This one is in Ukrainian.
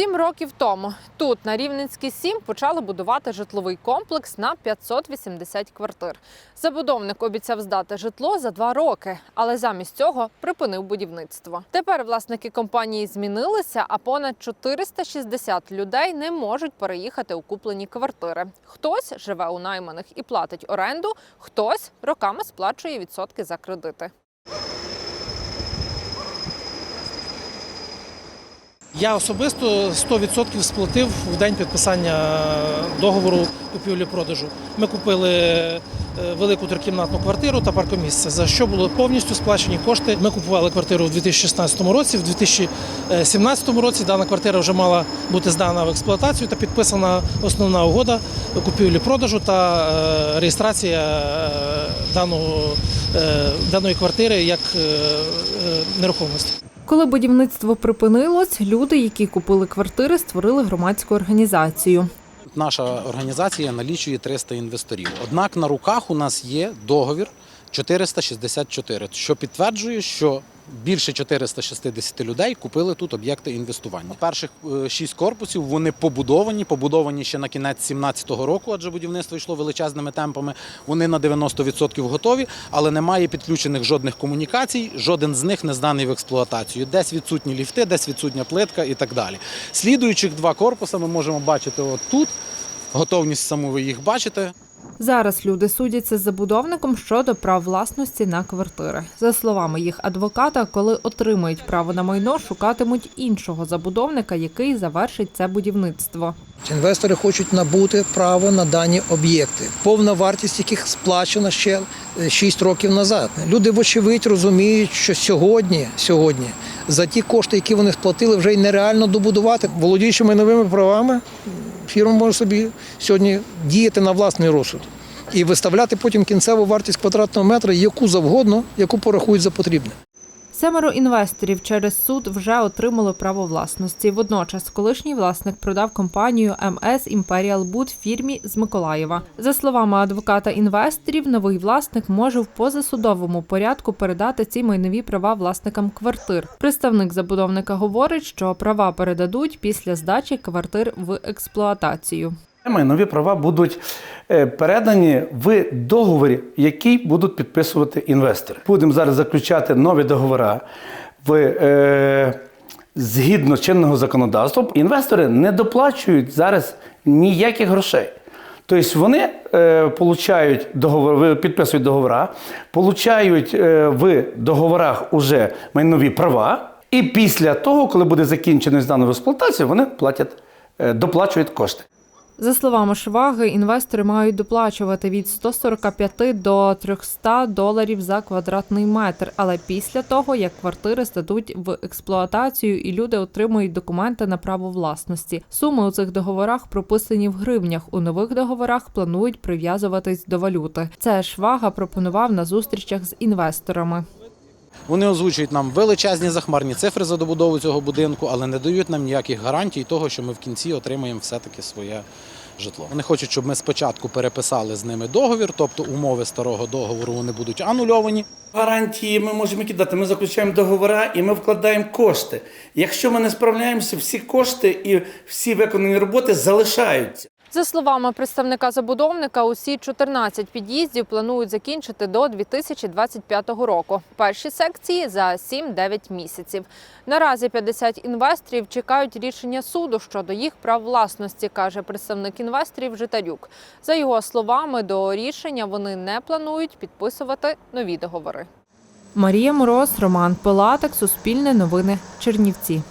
Сім років тому тут, на Рівненській 7, почали будувати житловий комплекс на 580 квартир. Забудовник обіцяв здати житло за два роки, але замість цього припинив будівництво. Тепер власники компанії змінилися, а понад 460 людей не можуть переїхати у куплені квартири. Хтось живе у найманих і платить оренду, хтось роками сплачує відсотки за кредити. Я особисто 100% сплатив в день підписання договору купівлі-продажу. Ми купили е, велику трикімнатну квартиру та паркомісце, за що були повністю сплачені кошти. Ми купували квартиру в 2016 році. В 2017 році дана квартира вже мала бути здана в експлуатацію та підписана основна угода купівлі-продажу та е, реєстрація е, даної квартири як нерухомості. Коли будівництво припинилось, люди, які купили квартири, створили громадську організацію. Наша організація налічує 300 інвесторів. Однак на руках у нас є договір 464, що підтверджує, що більше 460 людей купили тут об'єкти інвестування. Перших е, шість корпусів вони побудовані, побудовані ще на кінець 17-го року, адже будівництво йшло величезними темпами. Вони на 90% готові, але немає підключених жодних комунікацій, жоден з них не зданий в експлуатацію. Десь відсутні ліфти, десь відсутня плитка і так далі. Слідуючих два корпуси ми можемо бачити от тут. Готовність саму ви їх бачите. Зараз люди судяться з забудовником щодо прав власності на квартири. За словами їх адвоката, коли отримають право на майно, шукатимуть іншого забудовника, який завершить це будівництво. Інвестори хочуть набути право на дані об'єкти, повна вартість яких сплачена ще 6 років назад. Люди, вочевидь, розуміють, що сьогодні, сьогодні за ті кошти, які вони сплатили, вже й нереально добудувати. Володіючи майновими правами, фірма може собі сьогодні діяти на власний розсуд і виставляти потім кінцеву вартість квадратного метра, яку завгодно, яку порахують за потрібне. Семеро інвесторів через суд вже отримали право власності. Водночас, колишній власник продав компанію МС Імперіал Буд фірмі з Миколаєва. За словами адвоката інвесторів, новий власник може в позасудовому порядку передати ці майнові права власникам квартир. Представник забудовника говорить, що права передадуть після здачі квартир в експлуатацію. Майнові права будуть е, передані в договорі, який будуть підписувати інвестори. Будемо зараз заключати нові договори в, е, згідно чинного законодавства. Інвестори не доплачують зараз ніяких грошей. Тобто вони е, получають договор, підписують договори, получають е, в договорах уже майнові права, і після того, коли буде закінчено здано в експлуатацію, вони платять, е, доплачують кошти. За словами Шваги, інвестори мають доплачувати від 145 до 300 доларів за квадратний метр. Але після того, як квартири здадуть в експлуатацію і люди отримують документи на право власності. Суми у цих договорах прописані в гривнях. У нових договорах планують прив'язуватись до валюти. Це Швага пропонував на зустрічах з інвесторами. Вони озвучують нам величезні захмарні цифри за добудову цього будинку, але не дають нам ніяких гарантій того, що ми в кінці отримаємо все-таки своє житло. Вони хочуть, щоб ми спочатку переписали з ними договір, тобто умови старого договору вони будуть анульовані. Гарантії ми можемо кидати. Ми заключаємо договори і ми вкладаємо кошти. Якщо ми не справляємося, всі кошти і всі виконані роботи залишаються. За словами представника забудовника, усі 14 під'їздів планують закінчити до 2025 року. Перші секції за 7-9 місяців. Наразі 50 інвесторів чекають рішення суду щодо їх прав власності, каже представник інвесторів Житарюк. За його словами, до рішення вони не планують підписувати нові договори. Марія Мороз, Роман Пилатик, Суспільне новини, Чернівці.